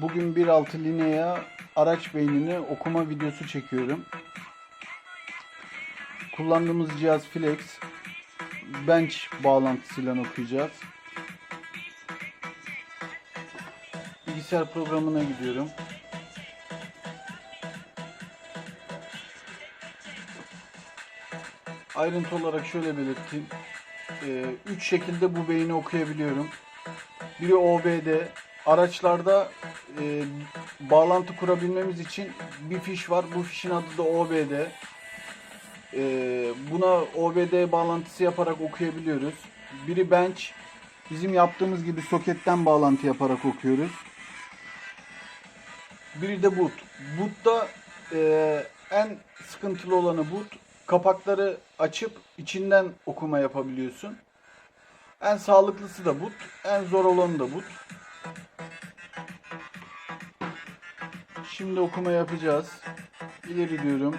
Bugün 1.6 Linea araç beynini okuma videosu çekiyorum. Kullandığımız cihaz Flex. Bench bağlantısıyla okuyacağız. Bilgisayar programına gidiyorum. Ayrıntı olarak şöyle belirteyim. 3 şekilde bu beyni okuyabiliyorum. Biri OBD. Araçlarda e, bağlantı kurabilmemiz için bir fiş var. Bu fişin adı da OBD. E, buna OBD bağlantısı yaparak okuyabiliyoruz. Biri bench. Bizim yaptığımız gibi soketten bağlantı yaparak okuyoruz. Biri de boot. Boot'ta e, en sıkıntılı olanı boot. Kapakları açıp içinden okuma yapabiliyorsun. En sağlıklısı da boot. En zor olanı da boot. Şimdi okuma yapacağız. İleri diyorum.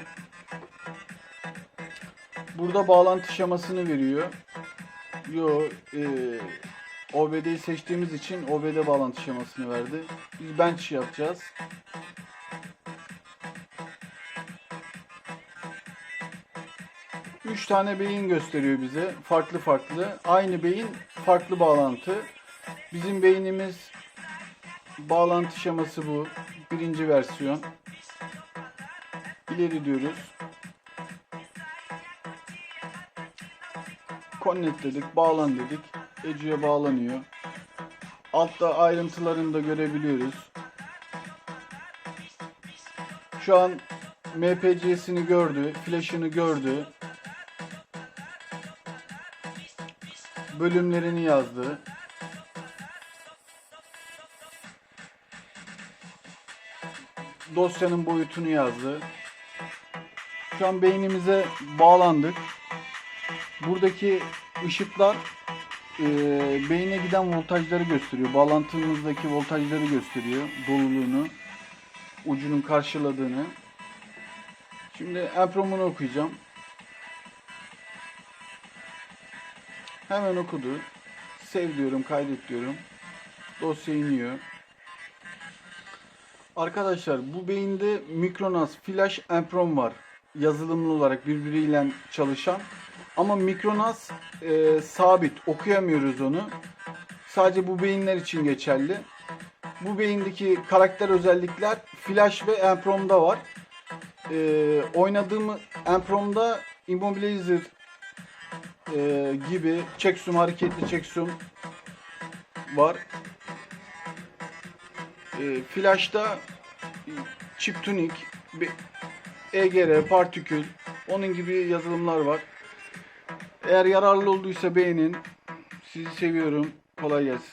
Burada bağlantı şemasını veriyor. Yo, e, OBD'yi seçtiğimiz için OBD bağlantı şemasını verdi. Biz bench yapacağız. Üç tane beyin gösteriyor bize. Farklı farklı. Aynı beyin farklı bağlantı. Bizim beynimiz bağlantı şeması bu. Birinci versiyon. İleri diyoruz. Connect dedik, bağlan dedik. Ecu'ya bağlanıyor. Altta ayrıntılarını da görebiliyoruz. Şu an MPC'sini gördü, flash'ını gördü. Bölümlerini yazdı. Dosyanın boyutunu yazdı. Şu an beynimize bağlandık. Buradaki ışıklar e, beyne giden voltajları gösteriyor. Bağlantımızdaki voltajları gösteriyor. Doluluğunu, ucunun karşıladığını. Şimdi empromunu okuyacağım. Hemen okudu. Sev diyorum, kaydet diyorum. Dosya iniyor. Arkadaşlar bu beyinde Mikronas Flash Emprom var. Yazılımlı olarak birbiriyle çalışan. Ama Mikronas e, sabit. Okuyamıyoruz onu. Sadece bu beyinler için geçerli. Bu beyindeki karakter özellikler Flash ve Emprom'da var. E, oynadığım Emprom'da Immobilizer e, gibi checksum hareketli checksum var. E, Flash'ta chip bir EGR, partikül, onun gibi yazılımlar var. Eğer yararlı olduysa beğenin. Sizi seviyorum. Kolay gelsin.